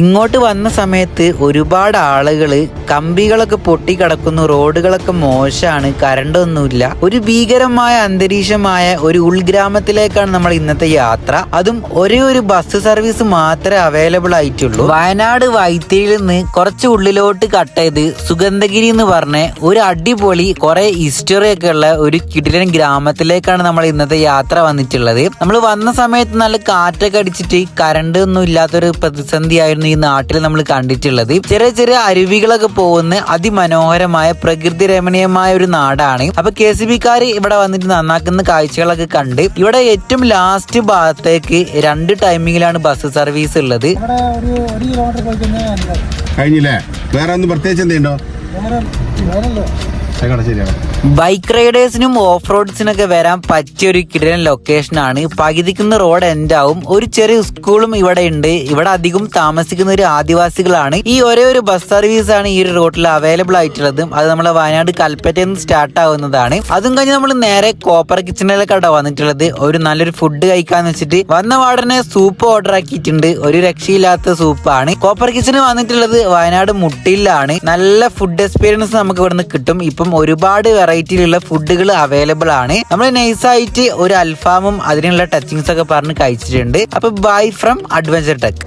ഇങ്ങോട്ട് വന്ന സമയത്ത് ഒരുപാട് ആളുകൾ കമ്പികളൊക്കെ പൊട്ടിക്കിടക്കുന്നു റോഡുകളൊക്കെ മോശമാണ് കറണ്ട് ഒന്നുമില്ല ഒരു ഭീകരമായ അന്തരീക്ഷമായ ഒരു ഉൾഗ്രാമത്തിലേക്കാണ് നമ്മൾ ഇന്നത്തെ യാത്ര. അതും ഒരേ ഒരു ബസ് സർവീസ് മാത്രമേ അവൈലബിൾ ആയിട്ടുള്ളൂ. വയനാട് വൈത്തിരിയിൽ നിന്ന് കുറച്ച് ഉള്ളിലോട്ട് കട്ട് സുഗന്ധഗിരി എന്ന് പറഞ്ഞ ഒരു അടിപൊളി കുറെ ഹിസ്റ്ററി ഒക്കെ ഉള്ള ഒരു കിടിലൻ ഗ്രാമത്തിലേക്കാണ് നമ്മൾ ഇന്നത്തെ യാത്ര വന്നിട്ടുള്ളത്. നമ്മൾ വന്ന സമയത്ത് നല്ല കാറ്റൊക്കെ അടിച്ചിട്ട് കറണ്ട് ഒന്നും ഇല്ലാത്തൊരു പ്രതിസന്ധിയായിരുന്നു ഈ നാട്ടിൽ നമ്മൾ കണ്ടിട്ടുള്ളത്. ചെറിയ ചെറിയ അരുവികളൊക്കെ പോകുന്ന അതിമനോഹരമായ പ്രകൃതി രമണീയമായ ഒരു നാടാണ്. അപ്പൊ കെ സി ബിക്കാർ ഇവിടെ വന്നിട്ട് നന്നാക്കുന്ന കാഴ്ചകളൊക്കെ കണ്ട് ഇവിടെ ഏറ്റവും ലാസ്റ്റ് ഭാഗത്തേക്ക് രണ്ട് ടൈമിങ്ങിലാണ് ബസ് സർവീസ് ഉള്ളത്. കഴിഞ്ഞില്ലേ? വേറെ ഒന്നും പ്രത്യേകിച്ച് എന്തുണ്ടോ? ബൈക്ക് റൈഡേഴ്സിനും ഓഫ് റോഡ്സിനൊക്കെ വരാൻ പറ്റിയ ഒരു കിടലൻ ലൊക്കേഷൻ ആണ്. പകുതിക്കുന്ന റോഡ് എൻഡ് ആവും. ഒരു ചെറിയ സ്കൂളും ഇവിടെ ഉണ്ട്. ഇവിടെ അധികം താമസിക്കുന്ന ഒരു ആദിവാസികളാണ്. ഈ ഒരേ ഒരു ബസ് സർവീസ് ആണ് ഈ ഒരു റോഡിൽ അവൈലബിൾ ആയിട്ടുള്ളത്. അത് നമ്മളെ വയനാട് കൽപ്പറ്റയിൽ നിന്ന് സ്റ്റാർട്ട് ആവുന്നതാണ്. അതും കഴിഞ്ഞ് നമ്മൾ നേരെ കോപ്പർ കിച്ചണിലേക്കാണ് വന്നിട്ടുള്ളത്. ഒരു നല്ലൊരു ഫുഡ് കഴിക്കാന്ന് വെച്ചിട്ട് വന്ന വാടനെ സൂപ്പ് ഓർഡർ ആക്കിയിട്ടുണ്ട്. ഒരു രക്ഷയില്ലാത്ത സൂപ്പാണ് കോപ്പർ കിച്ചണ് വന്നിട്ടുള്ളത് വയനാട് മുട്ടിലാണ്. നല്ല ഫുഡ് എക്സ്പീരിയൻസ് നമുക്ക് ഇവിടുന്ന് കിട്ടും. ഇപ്പം ഒരുപാട് വെറൈറ്റിയിലുള്ള ഫുഡുകൾ അവൈലബിൾ ആണ്. നമ്മൾ നൈസായിട്ട് ഒരു അൽഫാമും അതിനുള്ള ടച്ചിങ്സ് ഒക്കെ പറഞ്ഞ് കഴിച്ചിട്ടുണ്ട്. അപ്പൊ ബൈ ഫ്രം അഡ്വഞ്ചർ ടെക്